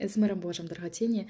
З миром Божим, дорогоцінні.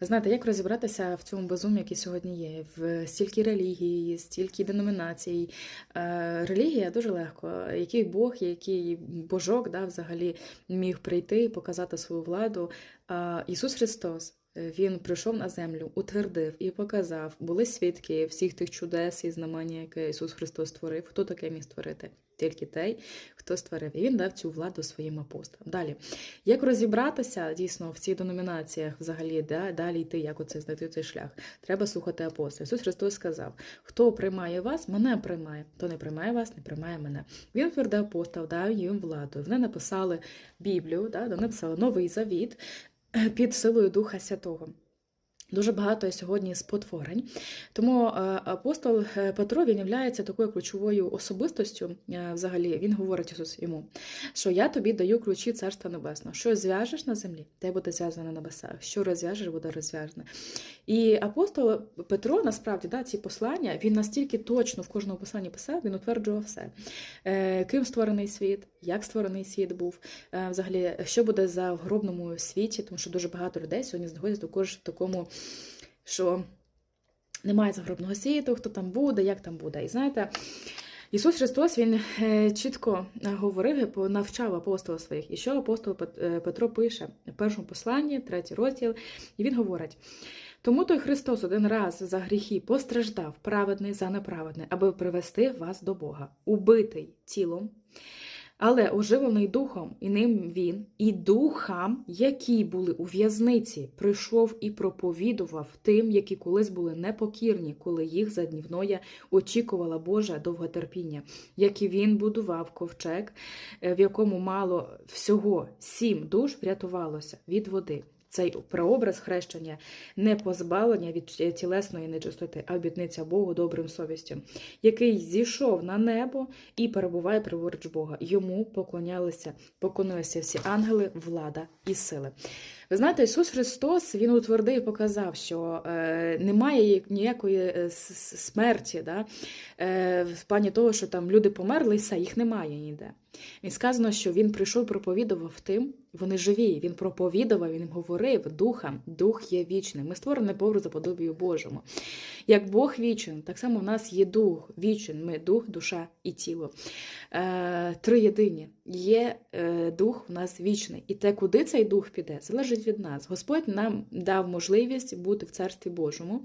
Знаєте, як розібратися в цьому безумі, який сьогодні є? В стільки релігій, стільки деномінацій. Е, релігія дуже легко. Який Бог, який божок да, взагалі міг прийти і показати свою владу. Е, Ісус Христос. Він прийшов на землю, утвердив і показав, були свідки всіх тих чудес і знамення, яке Ісус Христос створив. Хто таке міг створити? Тільки той, хто створив. І він дав цю владу своїм апостолам. Далі, як розібратися дійсно в цих деномінаціях, взагалі, да, далі йти, як оце знайти цей шлях? Треба слухати апостолів. Ісус Христос сказав: хто приймає вас, мене приймає. Хто не приймає вас, не приймає мене. Він твердий апостол, дав їм владу. Вони написали Біблію, да, вони написали Новий Завіт під силою Духа Святого. Дуже багато сьогодні спотворень. Тому е, апостол е, Петро він є такою ключовою особистостю. е, Взагалі він говорить Ісус йому, що я тобі даю ключі Царства Небесного. Що зв'яжеш на землі, те буде зв'язано на небесах. Що розв'яжеш, буде розв'язане. І апостол Петро, насправді, да, ці послання, він настільки точно в кожному посланні писав, він утверджував все. Ким створений світ, як створений світ був, взагалі, що буде за гробному світі, тому що дуже багато людей сьогодні знаходяться також в такому, що немає загробного світу, хто там буде, як там буде. І знаєте, Ісус Христос Він е, чітко говорив, навчав апостолів своїх. І що апостол е, Петро пише в першому посланні, третій розділ, і він говорить. Тому той Христос один раз за гріхи постраждав, праведний за неправедний, аби привести вас до Бога, убитий тілом, але оживлений духом, і ним він, і духам, які були у в'язниці, прийшов і проповідував тим, які колись були непокірні, коли їх за днівноя очікувала Божа довготерпіння, як і він будував ковчег, е, в якому мало всього сім душ врятувалося від води. Цей прообраз хрещення не позбавлення від тілесної нечистоти, а обітниця Богу добрим совістю, який зійшов на небо і перебуває праворуч Бога. Йому поклонялися, поклонилися всі ангели, влада і сили. Ви знаєте, Ісус Христос Він утвердив показав, що е, немає ніякої е, смерті, да? е, в плані того, що там люди померли, і все, їх немає ніде. Він сказано, що він прийшов, проповідував тим, вони живі. Він проповідував, він говорив духам, дух є вічним. Ми створені по образу подобію Божому. Як Бог вічен, так само в нас є дух вічен. Ми дух, душа і тіло. Три єдині. Є дух у нас вічний. І те, куди цей дух піде, залежить від нас. Господь нам дав можливість бути в Царстві Божому.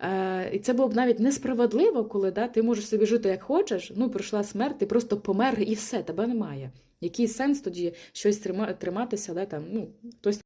Е, і це було б навіть несправедливо, коли да, ти можеш собі жити як хочеш. Ну, прийшла смерть, ти просто помер і все, тебе немає. Який сенс тоді щось триматися, да, там, ну, хтось